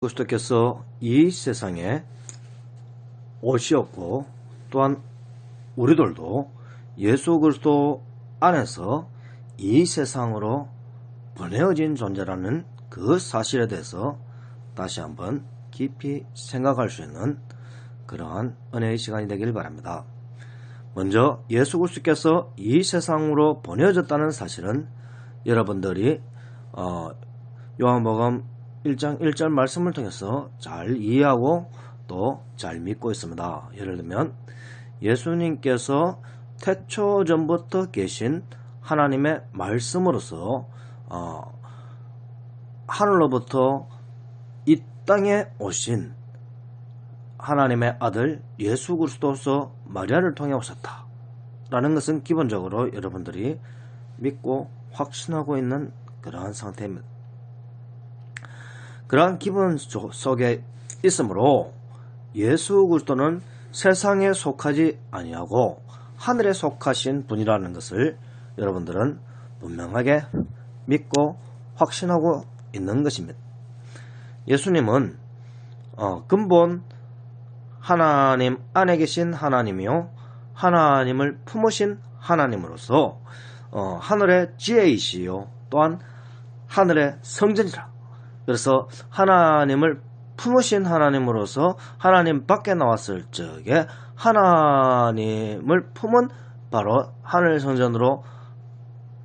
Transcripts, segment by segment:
그리스도께서 이 세상에 오시었고 또한 우리들도 예수 그리스도 안에서 이 세상으로 보내어진 존재라는 그 사실에 대해서 다시 한번 깊이 생각할 수 있는 그러한 은혜의 시간이 되길 바랍니다. 먼저 예수 그리스도께서 이 세상으로 보내어졌다는 사실은 여러분들이 어, 요한복음 1장 1절 말씀을 통해서 잘 이해하고 또 잘 믿고 있습니다. 예를 들면 예수님께서 태초 전부터 계신 하나님의 말씀으로서 어, 하늘로부터 이 땅에 오신 하나님의 아들 예수 그리스도서 마리아를 통해 오셨다. 라는 것은 기본적으로 여러분들이 믿고 확신하고 있는 그러한 상태입니다. 그러한 기분 속에 있으므로 예수 그리스도는 세상에 속하지 아니하고 하늘에 속하신 분이라는 것을 여러분들은 분명하게 믿고 확신하고 있는 것입니다. 예수님은 어, 근본 하나님 안에 계신 하나님이요 하나님을 품으신 하나님으로서 어, 하늘의 지혜이시요 또한 하늘의 성전이라 그래서 하나님을 품으신 하나님으로서 하나님 밖에 나왔을 적에 하나님을 품은 바로 하늘 성전으로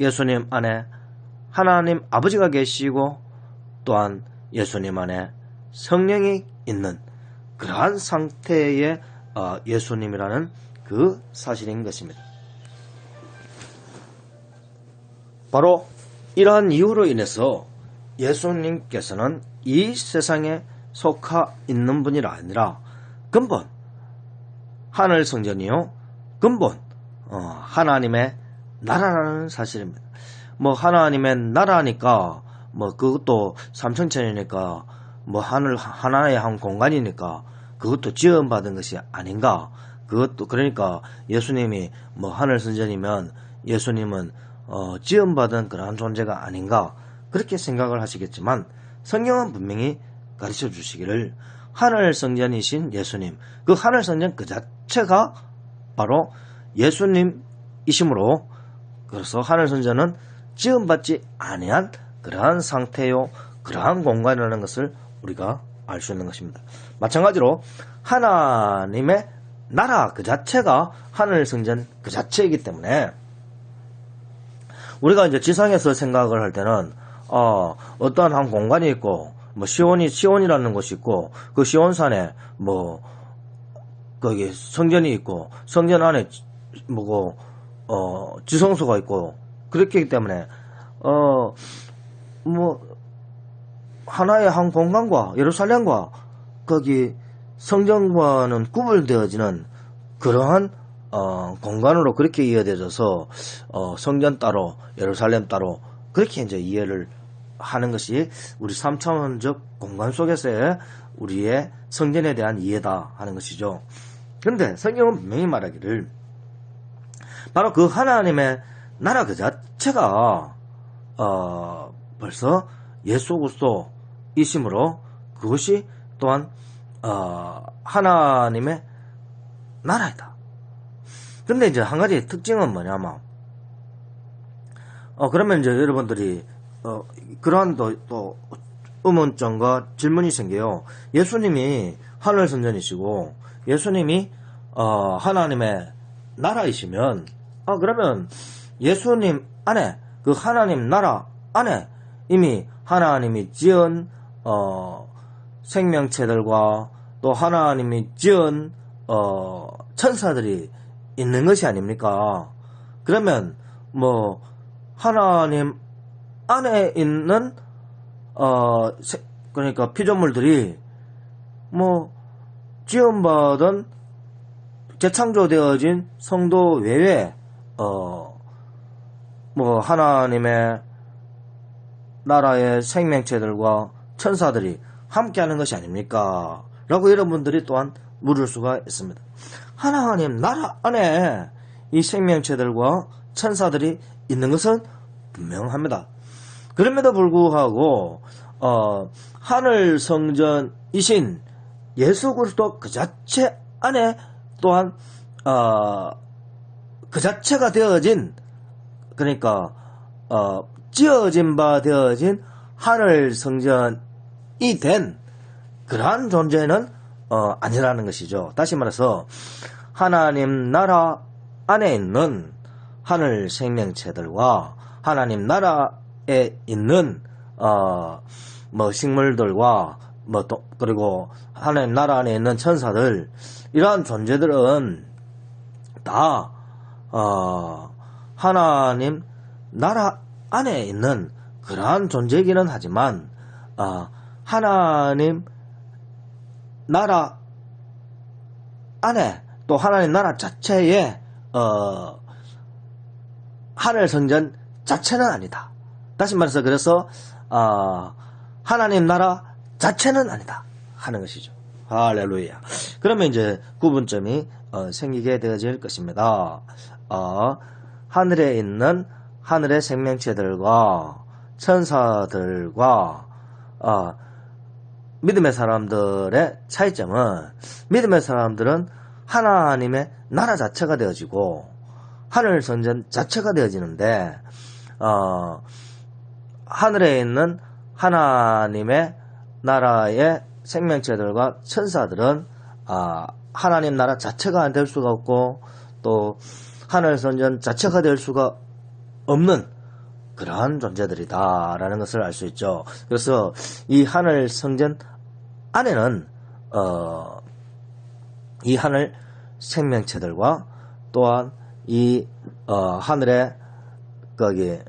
예수님 안에 하나님 아버지가 계시고 또한 예수님 안에 성령이 있는 그러한 상태의 어, 예수님이라는 그 사실인 것입니다. 바로 이러한 이유로 인해서 예수님께서는 이 세상에 속하 있는 분이 아니라. 근본 하늘 성전이요. 근본 어, 하나님의 나라라는 사실입니다. 뭐 하나님의 나라니까 뭐 그것도 삼천천이니까 뭐 하늘 하나의 한 공간이니까 그것도 지원받은 것이 아닌가. 그것도 그러니까 예수님이 뭐 하늘 성전이면 예수님은 어, 지원받은 그러한 존재가 아닌가 그렇게 생각을 하시겠지만 성경은 분명히 가르쳐 주시기를 하늘 성전이신 예수님 그 하늘 성전 그 자체가 바로 예수님이심으로 그래서 하늘 성전은 지음받지 아니한 그러한 상태요 그러한 공간이라는 것을 우리가 알 수 있는 것입니다. 마찬가지로 하나님의 나라 그 자체가 하늘 성전 그 자체이기 때문에 우리가 이제 지상에서 생각을 할 때는 어, 어떠한 한 공간이 있고 뭐 시온이 시온이라는 곳이 있고 그 시온산에 뭐 거기 성전이 있고 성전 안에 뭐고 어 지성소가 있고 그렇기 때문에 어 뭐 하나의 한 공간과 예루살렘과 거기 성전과는 구분되어지는 그러한 어, 공간으로 그렇게 이해되어져서 어, 성전 따로 예루살렘 따로 그렇게 이제 이해를 하는 것이 우리 3차원적 공간 속에서의 우리의 성전에 대한 이해다 하는 것이죠. 그런데 성경은 분명히 말하기를 바로 그 하나님의 나라 그 자체가 어, 벌써 예수 그리스도이심으로 그것이 또한 어, 하나님의 나라이다. 근데 이제 한 가지 특징은 뭐냐면 어 그러면 이제 여러분들이 어 그러한 또, 또 의문점과 질문이 생겨요. 예수님이 하늘 선전이시고 예수님이 어 하나님의 나라이시면 아 그러면 예수님 안에 그 하나님 나라 안에 이미 하나님이 지은 어 생명체들과 또 하나님이 지은 어 천사들이 있는 것이 아닙니까? 그러면 뭐 하나님 안에 있는 어 그러니까 피조물들이 뭐 지원받은 재창조되어진 성도 외에 어 뭐 하나님의 나라의 생명체들과 천사들이 함께하는 것이 아닙니까? 라고 여러분들이 또한 물을 수가 있습니다. 하나님 나라 안에 이 생명체들과 천사들이 있는 것은 분명합니다. 그럼에도 불구하고 어, 하늘 성전이신 예수 그리스도 그 자체 안에 또한 어, 그 자체가 되어진 그러니까 어, 지어진 바 되어진 하늘 성전이 된 그러한 존재는 어, 아니라는 것이죠. 다시 말해서 하나님 나라 안에 있는 하늘 생명체들과 하나님 나라에 있는 어, 뭐 식물들과 뭐 또, 그리고 하나님 나라 안에 있는 천사들 이러한 존재들은 다 어, 하나님 나라 안에 있는 그러한 존재이기는 하지만 어, 하나님 나라 안에 또 하나님 나라 자체에 어, 하늘 성전 자체는 아니다. 다시 말해서 그래서 어, 하나님 나라 자체는 아니다 하는 것이죠. 할렐루야. 그러면 이제 구분점이 어, 생기게 되어질 것입니다. 어, 하늘에 있는 하늘의 생명체들과 천사들과 어, 믿음의 사람들의 차이점은 믿음의 사람들은 하나님의 나라 자체가 되어지고 하늘 선전 자체가 되어지는데 어, 하늘에 있는 하나님의 나라의 생명체들과 천사들은 아, 하나님 나라 자체가 될 수가 없고 또 하늘 선전 자체가 될 수가 없는 그러한 존재들이다라는 것을 알 수 있죠. 그래서 이 하늘 성전 안에는 어, 이 하늘 생명체들과 또한 이 어, 하늘의 거기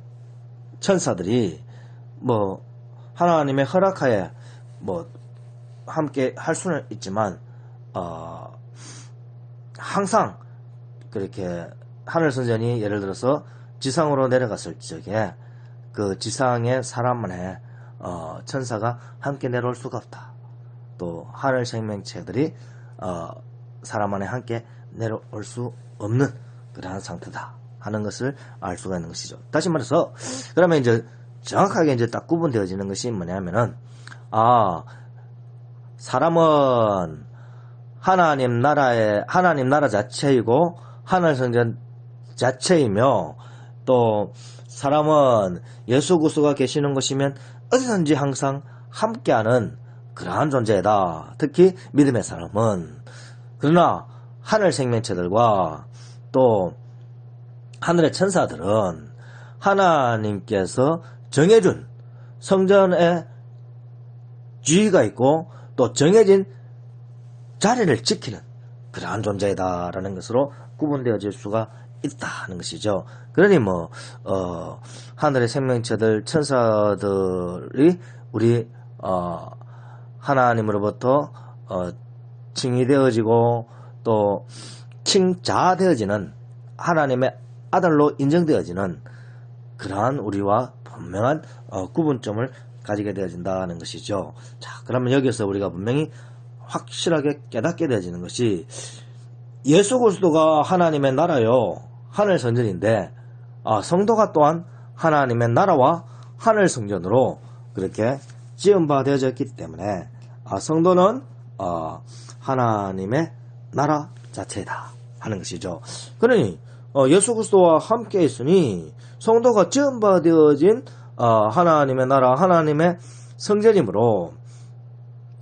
천사들이 뭐 하나님의 허락하에 뭐 함께 할 수는 있지만 어, 항상 그렇게 하늘 선전이 예를 들어서 지상으로 내려갔을 적에 그 지상의 사람만의 어, 천사가 함께 내려올 수가 없다. 또 하늘 생명체들이 어, 사람 안에 함께 내려올 수 없는 그러한 상태다 하는 것을 알 수가 있는 것이죠. 다시 말해서 그러면 이제 정확하게 이제 딱 구분되어지는 것이 뭐냐면은 아 사람은 하나님 나라의 하나님 나라 자체이고 하늘 성전 자체이며 또 사람은 예수 그리스도가 계시는 곳이면 어디든지 항상 함께하는 그러한 존재다. 특히 믿음의 사람은 그러나 하늘 생명체들과 또 하늘의 천사들은 하나님께서 정해준 성전의 주의가 있고 또 정해진 자리를 지키는 그러한 존재이다라는 것으로 구분되어질 수가 있다는 것이죠. 그러니 뭐 어, 하늘의 생명체들 천사들이 우리 어, 하나님으로부터 어, 칭의되어지고 또 칭자 되어지는 하나님의 아들로 인정되어지는 그러한 우리와 분명한 어, 구분점을 가지게 되어진다는 것이죠. 자, 그러면 여기서 우리가 분명히 확실하게 깨닫게 되어지는 것이 예수 그리스도가 하나님의 나라요 하늘 성전인데 아, 성도가 또한 하나님의 나라와 하늘 성전으로 그렇게 지은 바 되어졌기 때문에 아, 성도는 어, 하나님의 나라 자체다 하는 것이죠. 그러니 어, 예수 그리스도와 함께 있으니 성도가 지은 바 되어진 어, 하나님의 나라 하나님의 성전이므로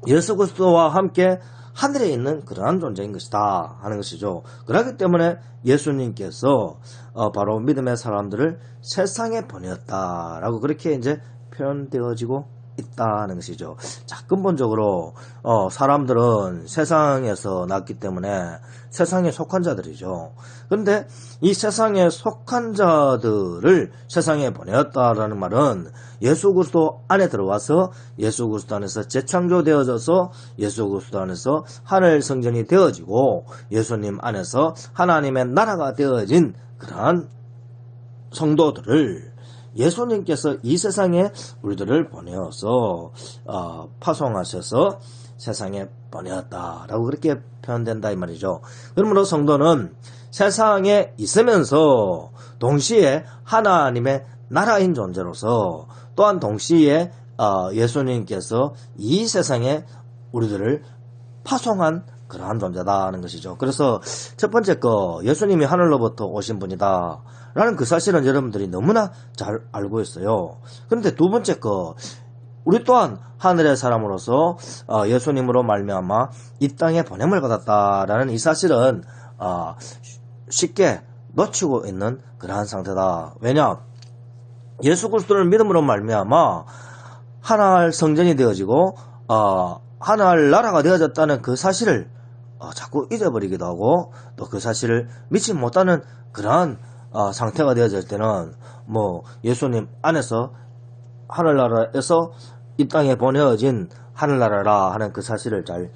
예수 그리스도와 함께 하늘에 있는 그러한 존재인 것이다 하는 것이죠. 그렇기 때문에 예수님께서 어, 바로 믿음의 사람들을 세상에 보냈다라고 그렇게 이제 표현되어지고 있다는 것이죠. 자, 근본적으로 어, 사람들은 세상에서 났기 때문에 세상에 속한 자들이죠. 그런데 이 세상에 속한 자들을 세상에 보내었다라는 말은 예수 그리스도 안에 들어와서 예수 그리스도 안에서 재창조되어져서 예수 그리스도 안에서 하늘 성전이 되어지고 예수님 안에서 하나님의 나라가 되어진 그러한 성도들을 예수님께서 이 세상에 우리들을 보내어서 어, 파송하셔서 세상에 보내었다라고 그렇게 표현된다 이 말이죠. 그러므로 성도는 세상에 있으면서 동시에 하나님의 나라인 존재로서 또한 동시에 어, 예수님께서 이 세상에 우리들을 파송한 그러한 존재다는 것이죠. 그래서 첫 번째 거 예수님이 하늘로부터 오신 분이다. 라는 그 사실은 여러분들이 너무나 잘 알고 있어요. 그런데 두 번째 거 우리 또한 하늘의 사람으로서 어, 예수님으로 말미암아 이 땅에 보냄을 받았다라는 이 사실은 어, 쉽게 놓치고 있는 그러한 상태다. 왜냐? 예수 그리스도를 믿음으로 말미암아 하나할 성전이 되어지고 어, 하나할 나라가 되어졌다는 그 사실을 어, 자꾸 잊어버리기도 하고 또 그 사실을 믿지 못하는 그러한 어, 상태가 되어질 때는 뭐 예수님 안에서 하늘나라에서 이 땅에 보내어진 하늘나라라 하는 그 사실을 잘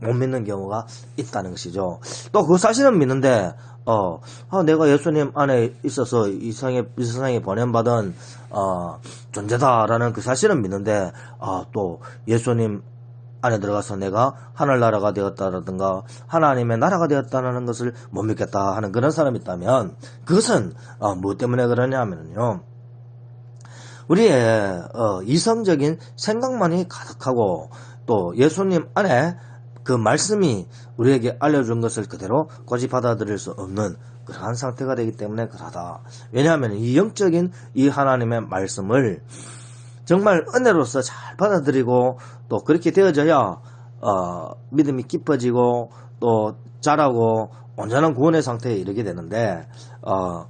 못 믿는 경우가 있다는 것이죠. 또 그 사실은 믿는데 어, 아, 내가 예수님 안에 있어서 이 세상에, 이 세상에 보냄받은, 어, 존재다라는 그 사실은 믿는데, 아, 또 예수님 안에 들어가서 내가 하늘나라가 되었다라든가, 하나님의 나라가 되었다는 것을 못 믿겠다 하는 그런 사람이 있다면, 그것은, 어, 무엇 때문에 그러냐 하면요. 우리의, 어, 이성적인 생각만이 가득하고, 또 예수님 안에 그 말씀이 우리에게 알려준 것을 그대로 고지 받아들일 수 없는 그러한 상태가 되기 때문에 그러하다. 왜냐하면 이 영적인 이 하나님의 말씀을 정말 은혜로서 잘 받아들이고 또 그렇게 되어져야 어, 믿음이 깊어지고 또 자라고 온전한 구원의 상태에 이르게 되는데 어,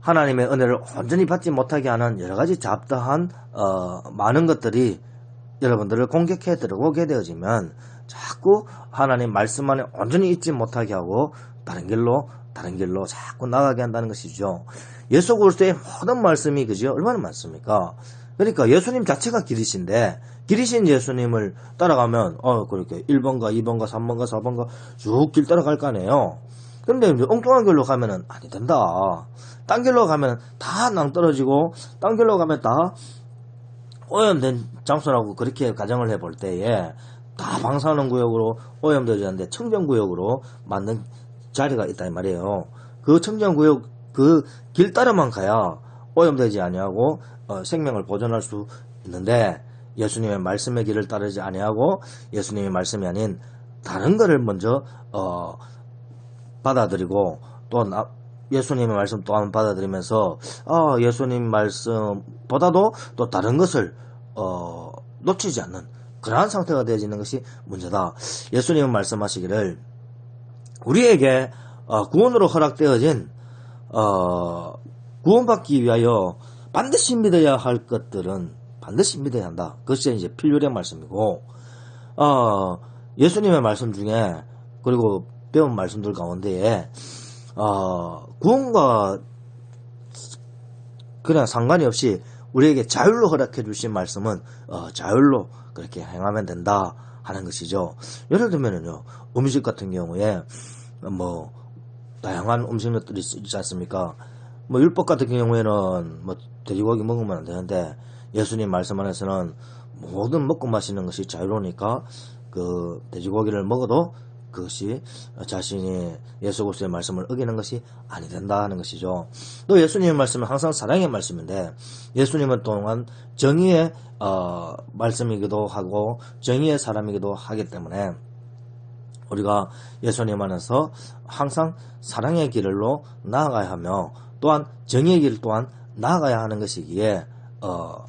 하나님의 은혜를 온전히 받지 못하게 하는 여러 가지 잡다한 어, 많은 것들이 여러분들을 공격해 들어오게 되어지면 자꾸 하나님 말씀 안에 온전히 있지 못하게 하고 다른 길로 다른 길로 자꾸 나가게 한다는 것이죠. 예수 그리스도의 모든 말씀이 그죠 얼마나 많습니까? 그러니까 예수님 자체가 길이신데 길이신 예수님을 따라가면 어 그렇게 1번가 2번가 3번가 4번가 쭉 길 따라갈 거 아니에요. 근데 이제 엉뚱한 길로 가면은 아니 된다. 딴 길로 가면 다 낭떨어지고 딴 길로 가면 다 오염된 장소라고 그렇게 가정을 해볼 때에 다 방사능 구역으로 오염되지 않는데 청정 구역으로 만든 자리가 이 말이에요. 그 청정 구역 그 길 따라만 가야 오염되지 아니하고 어, 생명을 보존할 수 있는데 예수님의 말씀의 길을 따르지 아니하고 예수님의 말씀이 아닌 다른 것을 먼저 어, 받아들이고 또 나, 예수님의 말씀 또한 받아들이면서 아, 예수님 말씀보다도 또 다른 것을 어, 놓치지 않는 그러한 상태가 되어지는 것이 문제다. 예수님은 말씀하시기를 우리에게 어, 구원으로 허락되어진 어, 구원받기 위하여 반드시 믿어야 할 것들은 반드시 믿어야 한다. 그것이 이제 필요한 말씀이고 어, 예수님의 말씀 중에 그리고 배운 말씀들 가운데에 어, 구원과 그냥 상관이 없이 우리에게 자율로 허락해 주신 말씀은 어, 자율로 그렇게 행하면 된다 하는 것이죠. 예를 들면은요 음식 같은 경우에 뭐 다양한 음식들이 있지 않습니까? 뭐 율법 같은 경우에는 뭐 돼지고기 먹으면 안 되는데 예수님 말씀 안에서는 모든 먹고 마시는 것이 자유로우니까 그 돼지고기를 먹어도 그것이 자신이 예수 그리스도의 말씀을 어기는 것이 아니 된다 하는 것이죠. 또 예수님의 말씀은 항상 사랑의 말씀인데 예수님은 또한 정의의 어, 말씀이기도 하고 정의의 사람이기도 하기 때문에 우리가 예수님 안에서 항상 사랑의 길로 나아가야 하며 또한 정의의 길 또한 나아가야 하는 것이기에 어,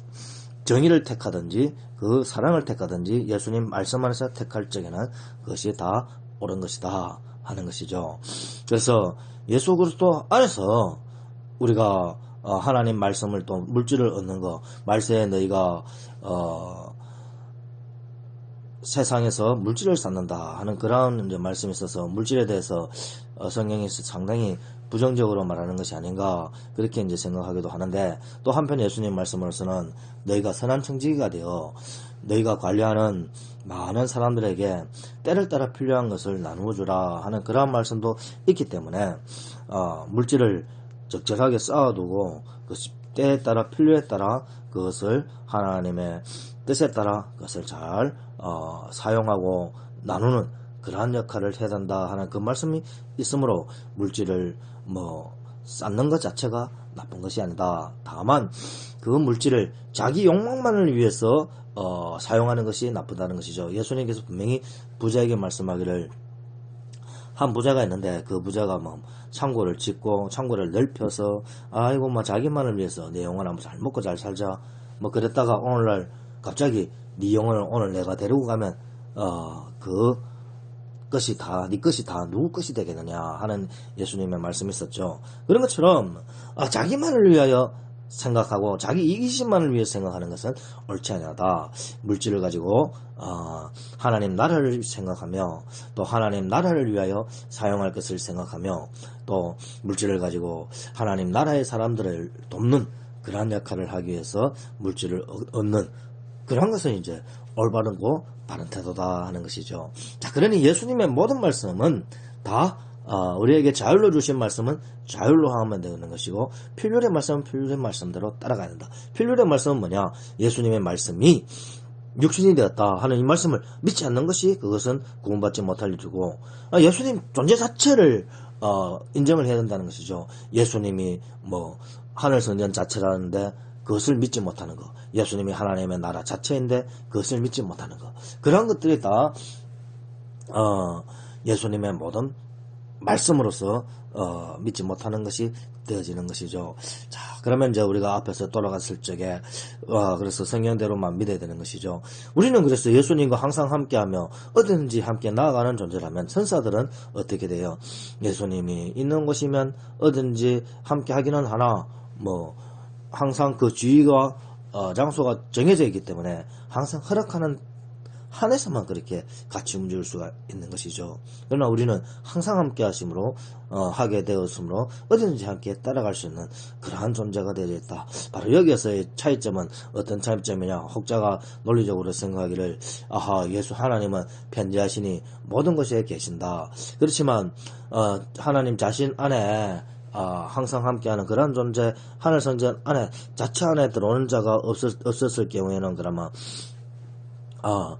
정의를 택하든지 그 사랑을 택하든지 예수님 말씀 안에서 택할 적에는 그것이 다 옳은 것이다 하는 것이죠. 그래서 예수 그리스도 안에서 우리가 어, 하나님 말씀을 또 물질을 얻는 거 말세에 너희가 어, 세상에서 물질을 쌓는다 하는 그런 말씀이 있어서 물질에 대해서 어, 성경에서 상당히 부정적으로 말하는 것이 아닌가 그렇게 이제 생각하기도 하는데 또 한편 예수님 말씀으로서는 너희가 선한 청지기가 되어 너희가 관리하는 많은 사람들에게 때를 따라 필요한 것을 나누어 주라 하는 그러한 말씀도 있기 때문에 어, 물질을 적절하게 쌓아두고 그 때에 따라 필요에 따라 그것을 하나님의 뜻에 따라 그것을 잘 어, 사용하고 나누는 그러한 역할을 해야 된다 하는 그 말씀이 있으므로 물질을 뭐 쌓는 것 자체가 나쁜 것이 아니다. 다만 그 물질을 자기 욕망만을 위해서 어, 사용하는 것이 나쁘다는 것이죠. 예수님께서 분명히 부자에게 말씀하기를 한 부자가 있는데 그 부자가 뭐 창고를 짓고 창고를 넓혀서 아이고 뭐 자기만을 위해서 내 영혼 한번 잘 먹고 잘 살자 뭐 그랬다가 오늘날 갑자기 네 영혼을 오늘 내가 데리고 가면 어그 것이 다, 네 것이 다 누구 것이 되겠느냐 하는 예수님의 말씀이 있었죠. 그런 것처럼, 아, 자기만을 위하여 생각하고 자기 이기심만을 위해 생각하는 것은 옳지 아니하다. 물질을 가지고 어, 하나님 나라를 생각하며 또 하나님 나라를 위하여 사용할 것을 생각하며 또 물질을 가지고 하나님 나라의 사람들을 돕는 그러한 역할을 하기 위해서 물질을 얻- 얻는 그런 것은 이제 올바르고 바른 태도다 하는 것이죠. 자, 그러니 예수님의 모든 말씀은 다 어, 우리에게 자율로 주신 말씀은 자율로 하면 되는 것이고 필요의 말씀은 필요의 말씀대로 따라가야 된다. 필요의 말씀은 뭐냐? 예수님의 말씀이 육신이 되었다 하는 이 말씀을 믿지 않는 것이 그것은 구원받지 못할 일이고 아, 예수님 존재 자체를 어, 인정을 해야 된다는 것이죠. 예수님이 뭐 하늘 성전 자체라는데 그것을 믿지 못하는 것. 예수님이 하나님의 나라 자체인데 그것을 믿지 못하는 것. 그런 것들이 다 어, 예수님의 모든 말씀으로서 어, 믿지 못하는 것이 되어지는 것이죠. 자, 그러면 이제 우리가 앞에서 돌아갔을 적에 어, 그래서 성경대로만 믿어야 되는 것이죠. 우리는 그래서 예수님과 항상 함께하며 어디든지 함께 나아가는 존재라면 천사들은 어떻게 돼요? 예수님이 있는 곳이면 어딘지 함께 하기는 하나 뭐 항상 그 주의가 어, 장소가 정해져 있기 때문에 항상 허락하는 한에서만 그렇게 같이 움직일 수가 있는 것이죠. 그러나 우리는 항상 함께 하심으로 어, 하게 되었으므로 어디든지 함께 따라갈 수 있는 그러한 존재가 되어 있다. 바로 여기에서의 차이점은 어떤 차이점이냐? 혹자가 논리적으로 생각하기를 아하 예수 하나님은 편지하시니 모든 것에 계신다. 그렇지만 어, 하나님 자신 안에 아, 항상 함께하는 그런 존재 하늘 선전 안에 자체 안에 들어오는 자가 없었, 없었을 경우에는 그러면 아,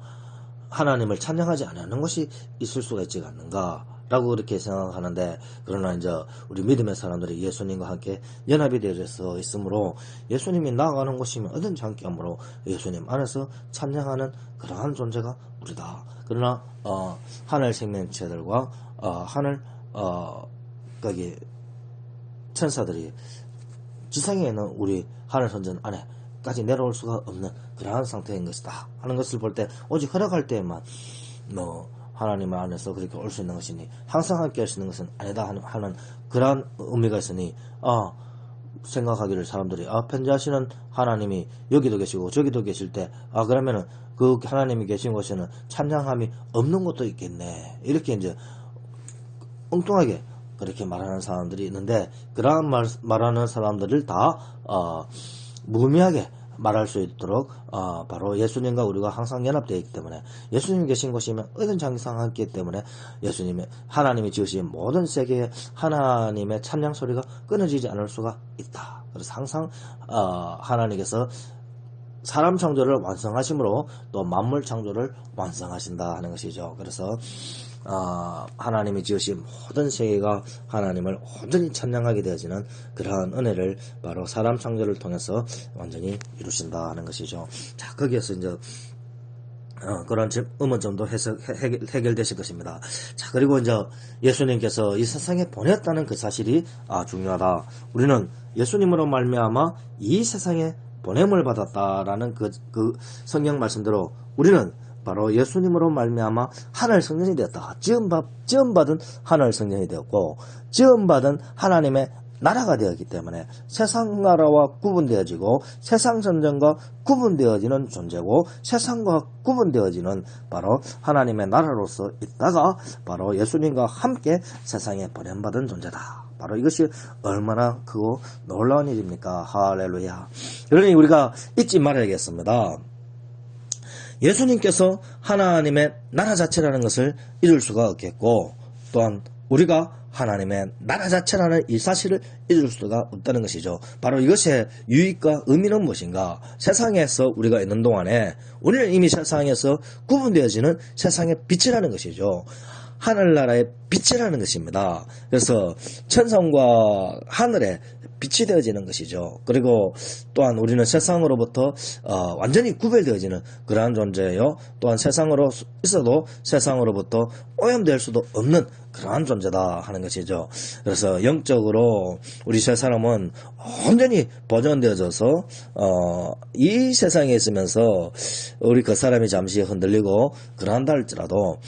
하나님을 찬양하지 않는 것이 있을 수가 있지 않는가. 라고 그렇게 생각하는데, 그러나 이제 우리 믿음의 사람들이 예수님과 함께 연합이 되어서 있으므로 예수님이 나아가는 곳이면 어딘지 함께 함으로 예수님 안에서 찬양하는 그러한 존재가 우리다. 그러나, 어, 하늘 생명체들과, 어, 하늘, 어, 거기, 천사들이 지상에 있는 우리 하늘 선전 안에까지 내려올 수가 없는 그러한 상태인 것이다 하는 것을 볼 때 오직 허락할 때만 뭐 하나님 안에서 그렇게 올 수 있는 것이니 항상 함께 할 수 있는 것은 아니다 하는, 하는 그러한 의미가 있으니 아 생각하기를 사람들이 아 편지하시는 하나님이 여기도 계시고 저기도 계실 때 아 그러면은 그 하나님이 계신 곳에는 찬양함이 없는 것도 있겠네. 이렇게 이제 엉뚱하게 그렇게 말하는 사람들이 있는데 그러한 말, 말하는 사람들을 다 어, 무의미하게 말할 수 있도록 어, 바로 예수님과 우리가 항상 연합되어 있기 때문에 예수님 계신 곳이면 어떤 장상 함께 때문에 예수님의 하나님이 지으신 모든 세계에 하나님의 찬양 소리가 끊어지지 않을 수가 있다. 그래서 항상 어, 하나님께서 사람 창조를 완성하심으로 또 만물 창조를 완성하신다 하는 것이죠. 그래서 어, 하나님이 지으신 모든 세계가 하나님을 온전히 찬양하게 되어지는 그러한 은혜를 바로 사람 창조를 통해서 완전히 이루신다 하는 것이죠. 자, 거기에서 이제 어, 그런 질- 의문점도 해석, 해결, 해결 되실 것입니다. 자, 그리고 이제 예수님께서 이 세상에 보냈다는 그 사실이 아, 중요하다. 우리는 예수님으로 말미암아 이 세상에 보냄을 받았다라는 그, 그 성경 말씀대로 우리는 바로 예수님으로 말미암아 하늘 성전이 되었다. 지음받, 지음받은 하늘 성전이 되었고 지음받은 하나님의 나라가 되었기 때문에 세상 나라와 구분되어지고 세상 전쟁과 구분되어지는 존재고 세상과 구분되어지는 바로 하나님의 나라로서 있다가 바로 예수님과 함께 세상에 보냄받은 존재다. 바로 이것이 얼마나 크고 놀라운 일입니까? 할렐루야. 그러니 우리가 잊지 말아야겠습니다. 예수님께서 하나님의 나라 자체라는 것을 잊을 수가 없겠고 또한 우리가 하나님의 나라 자체라는 이 사실을 잊을 수가 없다는 것이죠. 바로 이것의 유익과 의미는 무엇인가? 세상에서 우리가 있는 동안에 우리는 이미 세상에서 구분되어지는 세상의 빛이라는 것이죠. 하늘나라의 빛이라는 것입니다. 그래서 천성과 하늘에 빛이 되어지는 것이죠. 그리고 또한 우리는 세상으로부터 어, 완전히 구별되어지는 그러한 존재예요. 또한 세상으로 있어도 세상으로부터 오염될 수도 없는 그러한 존재다 하는 것이죠. 그래서 영적으로 우리 세 사람은 온전히 보존되어져서 어, 이 세상에 있으면서 우리 그 사람이 잠시 흔들리고 그러한다 할지라도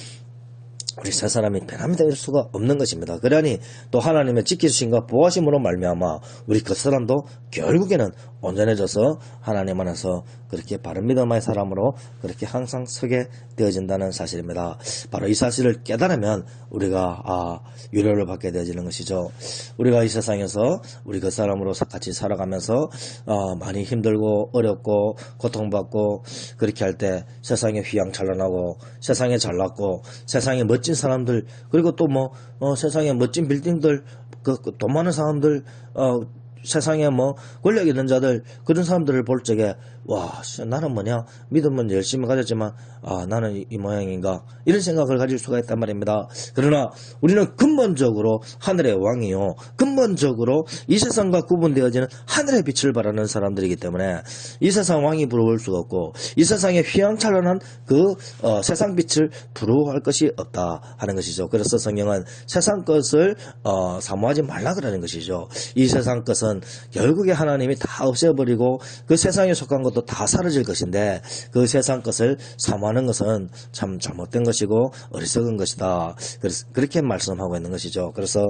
우리 세 사람이 변함이 될 수가 없는 것입니다. 그러니 또 하나님의 지키심과 보호하심으로 말미암아 우리 그 사람도 결국에는 온전해져서 하나님 안에서 그렇게 바른 믿음의 사람으로 그렇게 항상 서게 되어진다는 사실입니다. 바로 이 사실을 깨달으면 우리가 아 유료를 받게 되어지는 것이죠. 우리가 이 세상에서 우리 그 사람으로 같이 살아가면서 어, 많이 힘들고 어렵고 고통받고 그렇게 할 때 세상에 휘황찬란하고 세상에 잘났고 세상에 멋진 사람들 그리고 또뭐 세상에 멋진 빌딩들 그돈 많은 사람들 어, 세상에 뭐 권력 있는 자들 그런 사람들을 볼 적에 와 씨, 나는 뭐냐? 믿음은 열심히 가졌지만 아 나는 이, 이 모양인가? 이런 생각을 가질 수가 있단 말입니다. 그러나 우리는 근본적으로 하늘의 왕이요. 근본적으로 이 세상과 구분되어지는 하늘의 빛을 바라는 사람들이기 때문에 이 세상 왕이 부러울 수가 없고 이 세상에 휘황찬란한 그 어, 세상 빛을 부러워할 것이 없다 하는 것이죠. 그래서 성경은 세상 것을 어, 사모하지 말라 그러는 것이죠. 이 세상 것은 결국에 하나님이 다 없애버리고 그 세상에 속한 것도 다 사라질 것인데 그 세상 것을 사모하는 것은 참 잘못된 것이고 어리석은 것이다. 그래서 그렇게 말씀하고 있는 것이죠. 그래서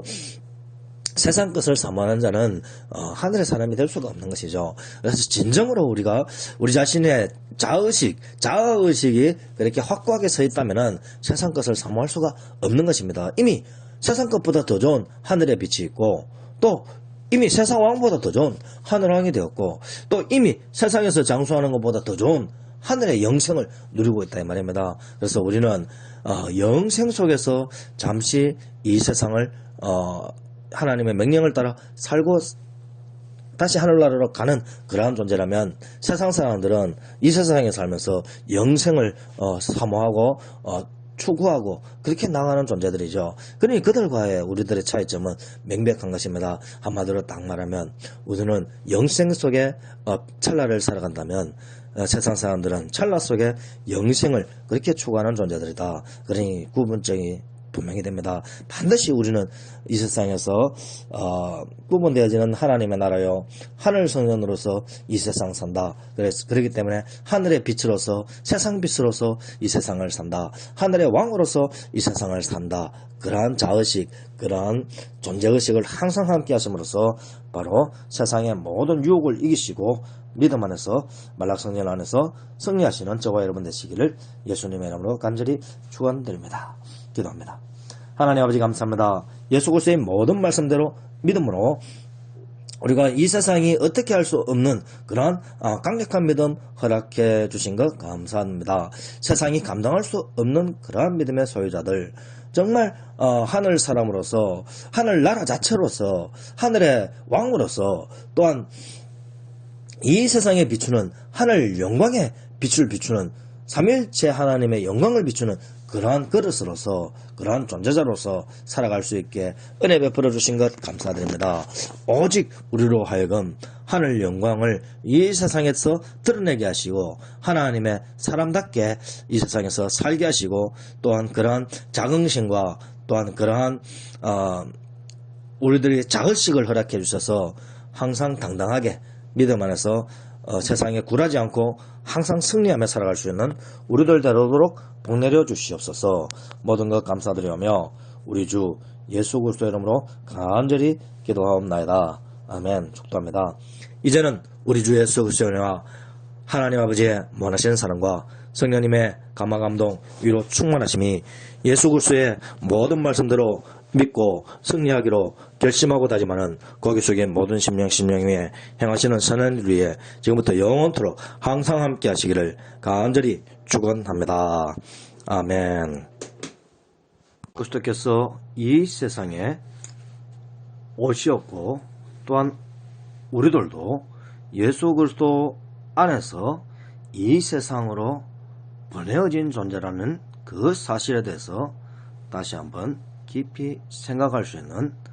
세상 것을 사모하는 자는 어, 하늘의 사람이 될 수가 없는 것이죠. 그래서 진정으로 우리가 우리 자신의 자의식, 자아의식이 그렇게 확고하게 서 있다면은 세상 것을 사모할 수가 없는 것입니다. 이미 세상 것보다 더 좋은 하늘의 빛이 있고 또 이미 세상 왕보다 더 좋은 하늘 왕이 되었고 또 이미 세상에서 장수하는 것보다 더 좋은 하늘의 영생을 누리고 있다 이 말입니다. 그래서 우리는 어, 영생 속에서 잠시 이 세상을 어, 하나님의 명령을 따라 살고 다시 하늘나라로 가는 그러한 존재라면 세상 사람들은 이 세상에 살면서 영생을 어, 사모하고 어, 추구하고 그렇게 나가는 존재들이죠. 그러니 그들과의 우리들의 차이점은 명백한 것입니다. 한마디로 딱 말하면 우리는 영생 속에 어, 찰나를 살아간다면 어, 세상 사람들은 찰나 속에 영생을 그렇게 추구하는 존재들이다. 그러니 구분점이 분명히 됩니다. 반드시 우리는 이 세상에서 어, 구분되어지는 하나님의 나라요 하늘 성전으로서 이 세상 산다. 그래서 그렇기 때문에 하늘의 빛으로서 세상 빛으로서 이 세상을 산다. 하늘의 왕으로서 이 세상을 산다. 그러한 자의식, 그러한 존재의식을 항상 함께 하심으로써 바로 세상의 모든 유혹을 이기시고 믿음 안에서 만락성전 안에서 승리하시는 저와 여러분 되시기를 예수님의 이름으로 간절히 축원드립니다. 기도합니다. 하나님 아버지 감사합니다. 예수 그리스도의 모든 말씀대로 믿음으로 우리가 이 세상이 어떻게 할 수 없는 그러한 아, 강력한 믿음 허락해 주신 것 감사합니다. 세상이 감당할 수 없는 그러한 믿음의 소유자들 정말 어, 하늘 사람으로서 하늘 나라 자체로서 하늘의 왕으로서 또한 이 세상에 비추는 하늘 영광의 빛을 비추는 삼일체 하나님의 영광을 비추는 그러한 그릇으로서 그러한 존재자로서 살아갈 수 있게 은혜 베풀어 주신 것 감사드립니다. 오직 우리로 하여금 하늘 영광을 이 세상에서 드러내게 하시고 하나님의 사람답게 이 세상에서 살게 하시고 또한 그러한 자긍심과 또한 그러한 어, 우리들의 자의식을 허락해 주셔서 항상 당당하게 믿음 안에서 어, 세상에 굴하지 않고 항상 승리하며 살아갈 수 있는 우리들 되도록 복 내려 주시옵소서 모든 것 감사드리며 우리 주 예수 그리스도 이름으로 간절히 기도하옵나이다. 아멘 축도합니다. 이제는 우리 주 예수 그리스도와 하나님 아버지의 원하시는 사랑과 성령님의 감화 감동 위로 충만하심이 예수 그리스도의 모든 말씀대로 믿고 승리하기로 결심하고 다짐하는 거기 속에 모든 심령 심령 위에 행하시는 선한 일 위에 지금부터 영원토록 항상 함께 하시기를 간절히 축원합니다. 아멘. 그리스도께서 이 세상에 오시었고 또한 우리들도 예수 그리스도 안에서 이 세상으로 보내어진 존재라는 그 사실에 대해서 다시 한번 깊이 생각할 수 있는